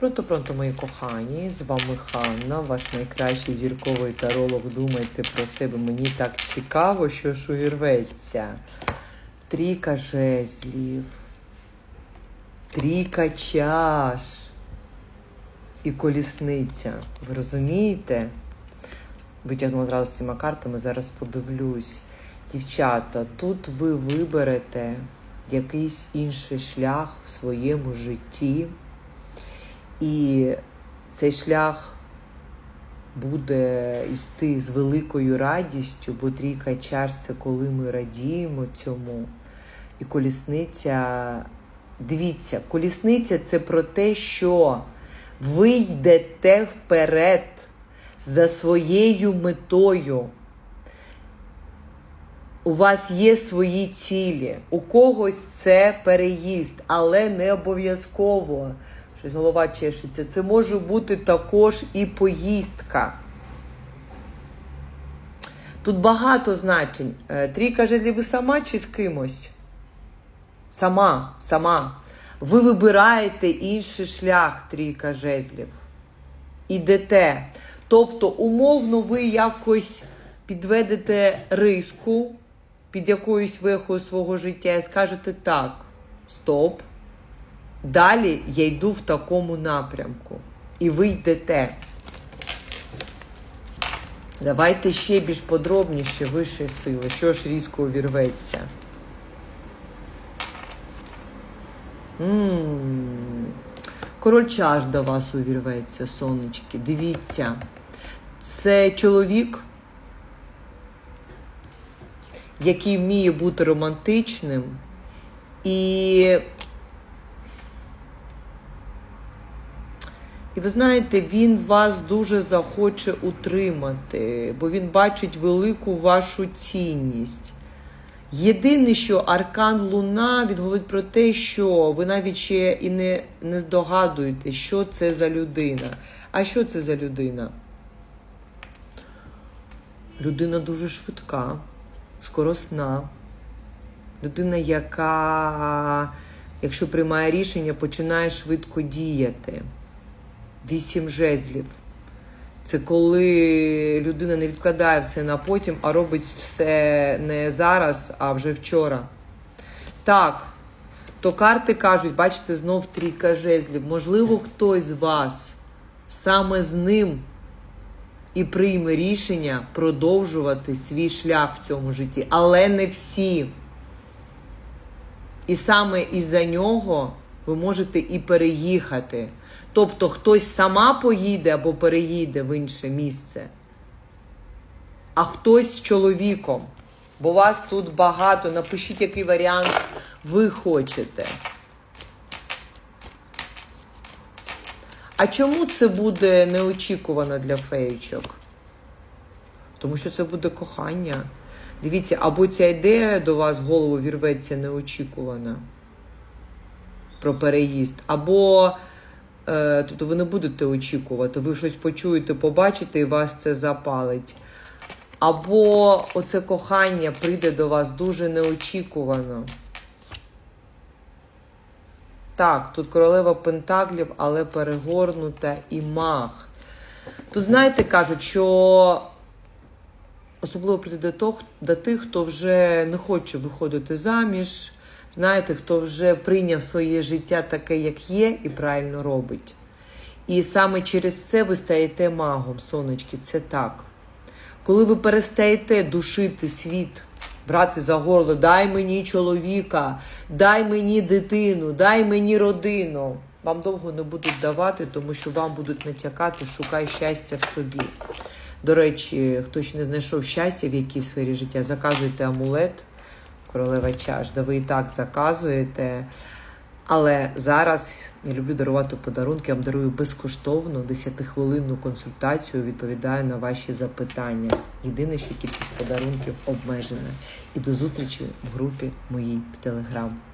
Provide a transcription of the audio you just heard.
Пронто-пронто, мої кохані, з вами Ханна, ваш найкращий зірковий таролог. Думайте про себе. Мені так цікаво, що ж увірветься. Трійка жезлів, трійка чаш і колісниця. Ви розумієте? Витягнула зразу з цими картами, зараз подивлюсь. Дівчата, тут ви виберете якийсь інший шлях в своєму житті. І цей шлях буде йти з великою радістю, бо трійка чаш це коли ми радіємо цьому. І колісниця, дивіться, колісниця це про те, що ви йдете вперед за своєю метою. У вас є свої цілі. У когось це переїзд, але не обов'язково. Щось голова чешеться. Це може бути також і поїздка. Тут багато значень. Е, Трійка жезлів ви сама чи з кимось? Сама, сама. Ви вибираєте інший шлях, трійка жезлів. Ідете. Тобто, умовно, ви якось підведете риску під якоюсь вихою свого життя і скажете так, стоп. Далі я йду в такому напрямку. І ви йдете. Давайте ще більш подробніше вищі сили. Що ж різко увірветься? М. Король чаш до вас увірветься, сонечки. Дивіться. Це чоловік, який вміє бути романтичним і І ви знаєте, він вас дуже захоче утримати, бо він бачить велику вашу цінність. Єдине, що Аркан Луна він говорить про те, що ви навіть ще і не, не здогадуєте, що це за людина. А що це за людина? Людина дуже швидка, скоросна. Людина, яка, якщо приймає рішення, починає швидко діяти. Вісім жезлів. Це коли людина не відкладає все на потім, а робить все не зараз, а вже вчора. Так, то карти кажуть, бачите, знов трійка жезлів. Можливо, хтось з вас саме з ним і прийме рішення продовжувати свій шлях в цьому житті, але не всі. І саме із-за нього ви можете і переїхати. Тобто хтось сама поїде або переїде в інше місце, а хтось з чоловіком. Бо вас тут багато. Напишіть, який варіант ви хочете. А чому це буде неочікувано для феєчок? Тому що це буде кохання. Дивіться, або ця ідея до вас в голову вірветься неочікувана про переїзд, або е, тобто ви не будете очікувати, ви щось почуєте, побачите, і вас це запалить. Або оце кохання прийде до вас дуже неочікувано. Так, тут королева Пентаклів, але перегорнута і маг. Тут, знаєте, кажуть, що особливо прийде до тих, хто вже не хоче виходити заміж, знаєте, хто вже прийняв своє життя таке, як є, і правильно робить. І саме через це ви стаєте магом, сонечки, це так. Коли ви перестаєте душити світ, брати за горло, дай мені чоловіка, дай мені дитину, дай мені родину. Вам довго не будуть давати, тому що вам будуть натякати, шукай щастя в собі. До речі, хто ще не знайшов щастя в якій сфері життя, заказуйте амулет, королева чаш, де ви і так заказуєте. Але зараз я люблю дарувати подарунки, я вам дарую безкоштовну 10-хвилинну консультацію, відповідаю на ваші запитання. Єдине, що кількість подарунків обмежена. І до зустрічі в групі моїй в Телеграм.